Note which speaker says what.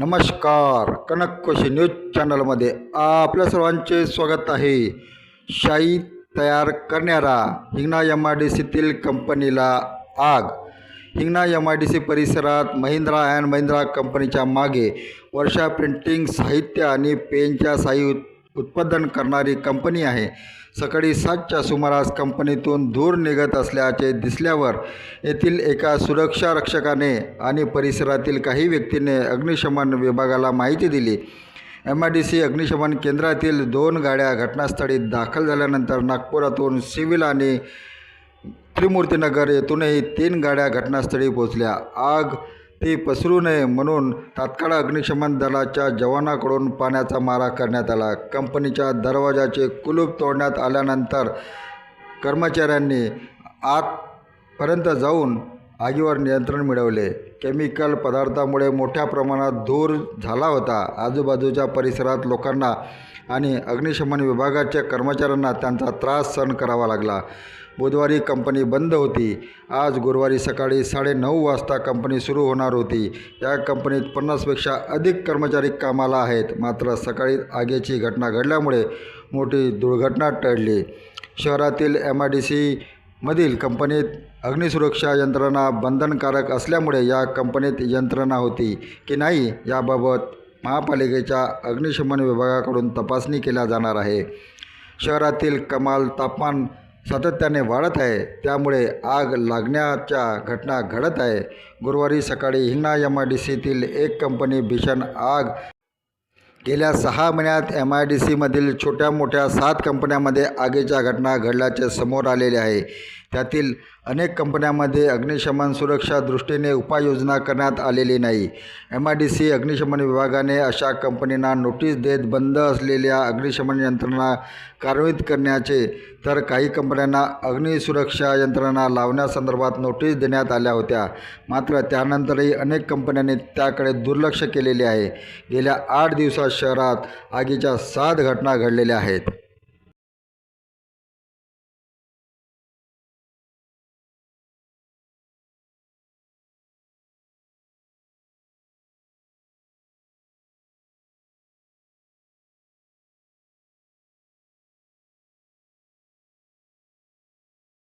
Speaker 1: नमस्कार. कनककोशी न्यूज चॅनलमध्ये आपल्या सर्वांचे स्वागत आहे. शाई तयार करणारा हिंगणा एम आय डी सीतील कंपनीला आग. Hingna M I D C परिसरात महिंद्रा अँड महिंद्रा कंपनीच्या मागे वर्षा प्रिंटिंग साहित्य आणि पेनच्या साई उत्पादन करणारी कंपनी आहे. सकाळी सातच्या सुमारास कंपनीतून धूर निघत असल्याचे दिसल्यावर येथील एका सुरक्षा रक्षकाने आणि परिसरातील काही व्यक्तीने अग्निशमन विभागाला माहिती दिली. एम आय डी सी अग्निशमन केंद्रातील दोन गाड्या घटनास्थळी दाखल झाल्यानंतर नागपुरातून सिव्हिल आणि त्रिमूर्तीनगर येथूनही तीन गाड्या घटनास्थळी पोहोचल्या. आग ती पसरू नये म्हणून तात्काळ अग्निशमन दलाच्या जवानाकडून पाण्याचा मारा करण्यात आला. कंपनीच्या दरवाजाचे कुलूप तोडण्यात आल्यानंतर कर्मचाऱ्यांनी आतपर्यंत जाऊन आगीवर नियंत्रण मिळवले. केमिकल पदार्थामुळे मोठ्या प्रमाणात धूर झाला होता. आजूबाजूच्या परिसरात लोकांना आणि अग्निशमन विभागाच्या कर्मचाऱ्यांना त्यांचा त्रास सहन करावा लागला. बुधवारी कंपनी बंद होती. आज गुरुवारी सकाळी साडेनऊ वाजता कंपनी सुरू होणार होती. या कंपनीत पन्नासपेक्षा अधिक कर्मचारी कामाला आहेत. मात्र सकाळी आगीची घटना घडल्यामुळे मोठी दुर्घटना टळली. शहरातील एम आय डी सी मधील कंपनीत अग्निसुरक्षा यंत्रणा बंधनकारक असल्यामुळे या कंपनीत यंत्रणा होती की नाही याबाबत महापालिकेच्या अग्निशमन विभागाकडून तपासणी केल्या जाणार आहे. शहरातील कमाल तापमान सातत्याने वाढत आहे. त्यामुळे आग लागण्याच्या घटना घडत आहे. गुरुवारी सकाळी हिंगणा एम आय डी सीतील एक कंपनी भीषण आग गेल्या सहा महिन्यात एम आय डी सीमधील छोट्या मोठ्या सात कंपन्यांमध्ये आगीच्या घटना घडल्याचे समोर आलेले आहे. त्यातील अनेक कंपन्यांमध्ये अग्निशमन सुरक्षा दृष्टीने उपाययोजना करण्यात आलेली नाही. एम आय डी सी अग्निशमन विभागाने अशा कंपनींना नोटीस देत बंद असलेल्या अग्निशमन यंत्रणा कार्यान्वित करण्याचे तर काही कंपन्यांना अग्निसुरक्षा यंत्रणा लावण्यासंदर्भात नोटीस देण्यात आल्या होत्या. मात्र त्यानंतरही अनेक कंपन्यांनी त्याकडे दुर्लक्ष केलेले आहे. गेल्या आठ दिवसात शहरात आगीच्या सात घटना घडलेल्या आहेत.